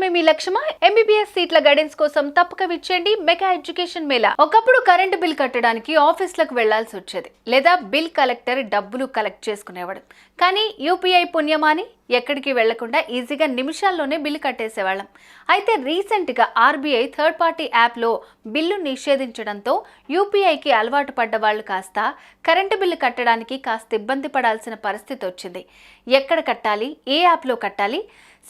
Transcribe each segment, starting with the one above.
సాధించడమే మీ లక్ష్యమా? ఎంబీబీఎస్ సీట్ల గైడెన్స్ కోసం తప్పక విచ్చేయండి మెగా ఎడ్యుకేషన్ మేళా. ఒకప్పుడు కరెంటు బిల్ కట్టడానికి ఆఫీసులకు వెళ్ళాల్సి వచ్చేది. లేదా బిల్ కలెక్టర్ డబ్బులు కలెక్ట్ చేసుకునేవాడు. కానీ యూపీఐ పుణ్యమాని ఎక్కడికి వెళ్ళకుండా ఈజీగా నిమిషాల్లోనే బిల్లు కట్టేసేవాళ్ళం. అయితే రీసెంట్గా ఆర్బీఐ థర్డ్ పార్టీ యాప్లో బిల్లు నిషేధించడంతో యూపీఐకి అలవాటు పడ్డ వాళ్ళు కాస్త కరెంటు బిల్లు కట్టడానికి కాస్త ఇబ్బంది పడాల్సిన పరిస్థితి వచ్చింది. ఎక్కడ కట్టాలి? ఏ యాప్లో కట్టాలి?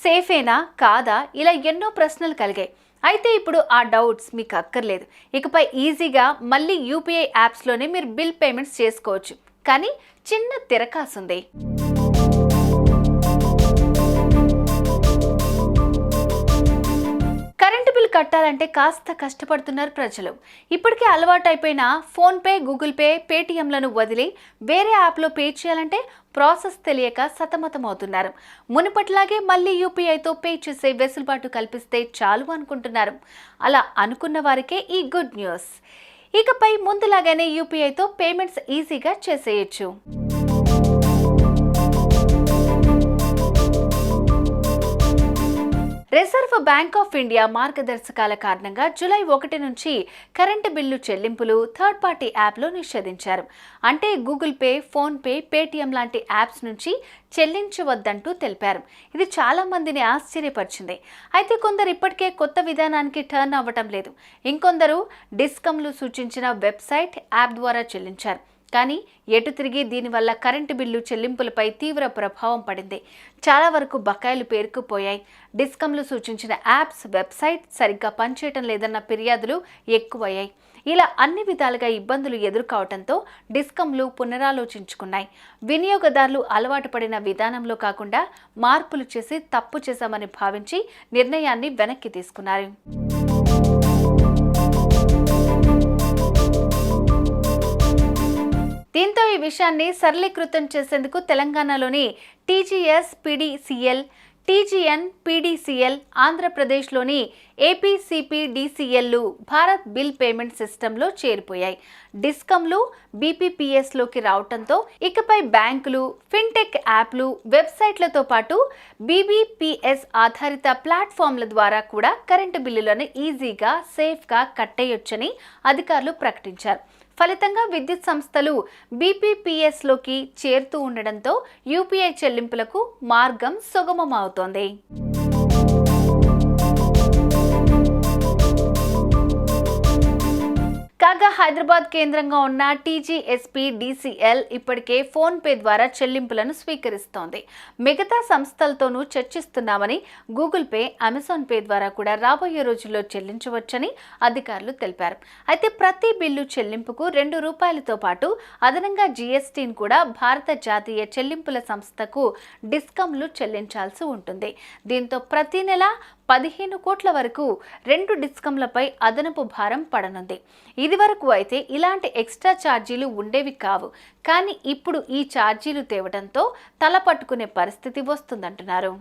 సేఫేనా? కాదా? ఇలా ఎన్నో ప్రశ్నలు కలిగాయి. అయితే ఇప్పుడు ఆ డౌట్స్ మీకు అక్కర్లేదు. ఇకపై ఈజీగా మళ్ళీ యూపీఐ యాప్స్లోనే మీరు బిల్ పేమెంట్స్ చేసుకోవచ్చు. కానీ చిన్న తిరకాసుంది. ఉంది కట్టాలంటే కాస్త కష్టపడుతున్నారు ప్రజలు. ఇప్పటికే అలవాటైపోయిన ఫోన్పే గూగుల్ పే పేటీఎంలను వదిలి వేరే యాప్లో పే చేయాలంటే ప్రాసెస్ తెలియక సతమతమవుతున్నారు. మునుపట్లాగే మళ్ళీ యూపీఐతో పే చేసే వెసులుబాటు కల్పిస్తే చాలు అనుకుంటున్నారు. అలా అనుకున్న వారికే ఈ గుడ్ న్యూస్. ఇకపై ముందులాగానే యూపీఐతో పేమెంట్స్ ఈజీగా చేసేయచ్చు. రిజర్వ్ బ్యాంక్ ఆఫ్ ఇండియా మార్గదర్శకాల కారణంగా జూలై ఒకటి నుంచి కరెంటు బిల్లు చెల్లింపులు థర్డ్ పార్టీ యాప్లో నిషేధించారు. అంటే గూగుల్ పే ఫోన్పే పేటీఎం లాంటి యాప్స్ నుంచి చెల్లించవద్దంటూ తెలిపారు. ఇది చాలా మందిని ఆశ్చర్యపరిచింది. అయితే కొందరు ఇప్పటికే కొత్త విధానానికి టర్న్ అవ్వటం లేదు. ఇంకొందరు డిస్కమ్లు సూచించిన వెబ్సైట్ యాప్ ద్వారా చెల్లించారు. కానీ ఎటు తిరిగి దీనివల్ల కరెంటు బిల్లు చెల్లింపులపై తీవ్ర ప్రభావం పడింది. చాలా వరకు బకాయిలు పేరుకుపోయాయి. డిస్కంలు సూచించిన యాప్స్ వెబ్సైట్ సరిగ్గా పనిచేయటం లేదన్న ఫిర్యాదులు ఎక్కువయ్యాయి. ఇలా అన్ని విధాలుగా ఇబ్బందులు ఎదుర్కోవడంతో డిస్కంలు పునరాలోచించుకున్నాయి. వినియోగదారులు అలవాటు పడిన విధానంలో కాకుండా మార్పులు చేసి తప్పు చేశామని భావించి నిర్ణయాన్ని వెనక్కి తీసుకున్నారు. దీంతో ఈ విషయాన్ని సరళీకృతం చేసేందుకు తెలంగాణలోని టీజీఎస్ పీడీసీఎల్ టీజీఎన్ పీడీసీఎల్ ఆంధ్రప్రదేశ్లోని ఏపీసీపీడీసీఎల్లు భారత్ బిల్ పేమెంట్ సిస్టంలో చేరిపోయాయి. డిస్కంలు బీపీపీఎస్లోకి రావడంతో ఇకపై బ్యాంకులు ఫిన్టెక్ యాప్లు వెబ్సైట్లతో పాటు బీబీపీఎస్ ఆధారిత ప్లాట్ఫామ్ల ద్వారా కూడా కరెంటు బిల్లులను ఈజీగా సేఫ్గా కట్టేయొచ్చని అధికారులు ప్రకటించారు. ఫలితంగా విద్యుత్ సంస్థలు బీపీపీఎస్లోకి చేరుతూ ఉండడంతో యూపీఐ చెల్లింపులకు మార్గం సుగమమవుతోంది. కాగా హైదరాబాద్ కేంద్రంగా ఉన్న టీజీఎస్పీ డీసీఎల్ ఇప్పటికే ఫోన్ పే ద్వారా చెల్లింపులను స్వీకరిస్తోంది. మిగతా సంస్థలతోనూ చర్చిస్తున్నామని గూగుల్ పే అమెజాన్ పే ద్వారా కూడా రాబోయే రోజుల్లో చెల్లించవచ్చని అధికారులు తెలిపారు. అయితే ప్రతి బిల్లు చెల్లింపుకు రెండు రూపాయలతో పాటు అదనంగా జీఎస్టీని కూడా భారత జాతీయ చెల్లింపుల సంస్థకు డిస్కంలు చెల్లించాల్సి ఉంటుంది. దీంతో ప్రతి నెల పదిహేను కోట్ల వరకు రెండు డిస్కంలపై అదనపు భారం పడనుంది. ఇదివరకు అయితే ఇలాంటి ఎక్స్ట్రా ఛార్జీలు ఉండేవి కావు. కానీ ఇప్పుడు ఈ ఛార్జీలు తేవడంతో తల పట్టుకునే పరిస్థితి వస్తుందంటున్నారు.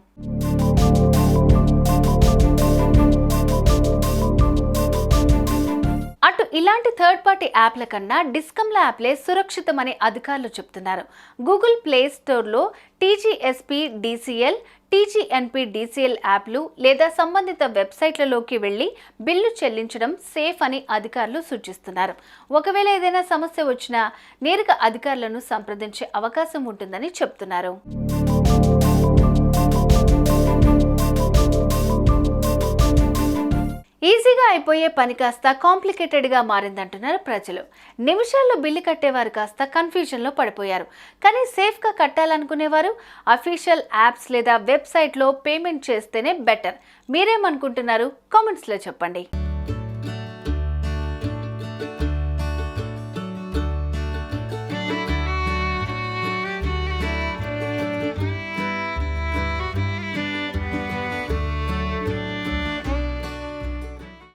ఇలాంటి థర్డ్ పార్టీ యాప్ల కన్నా డిస్కమ్ల యాప్లే సురక్షితమని అధికారులు చెప్తున్నారు. గూగుల్ ప్లే స్టోర్లో టీజీఎస్పీ డీసీఎల్ టీజీఎన్పీ డీసీఎల్ యాప్లు లేదా సంబంధిత వెబ్సైట్లలోకి వెళ్ళి బిల్లు చెల్లించడం సేఫ్ అని అధికారులు సూచిస్తున్నారు. ఒకవేళ ఏదైనా సమస్య వచ్చినా నేరుగా అధికారులను సంప్రదించే అవకాశం ఉంటుందని చెప్తున్నారు. ఈజీగా అయిపోయే పని కాస్త కాంప్లికేటెడ్గా మారిందంటున్నారు ప్రజలు. నిమిషాల్లో బిల్లు కట్టేవారు కాస్త కన్ఫ్యూజన్లో పడిపోయారు. కానీ సేఫ్గా కట్టాలనుకునేవారు అఫీషియల్ యాప్స్ లేదా వెబ్సైట్లో పేమెంట్ చేస్తేనే బెటర్. మీరేమనుకుంటున్నారు? కామెంట్స్లో చెప్పండి.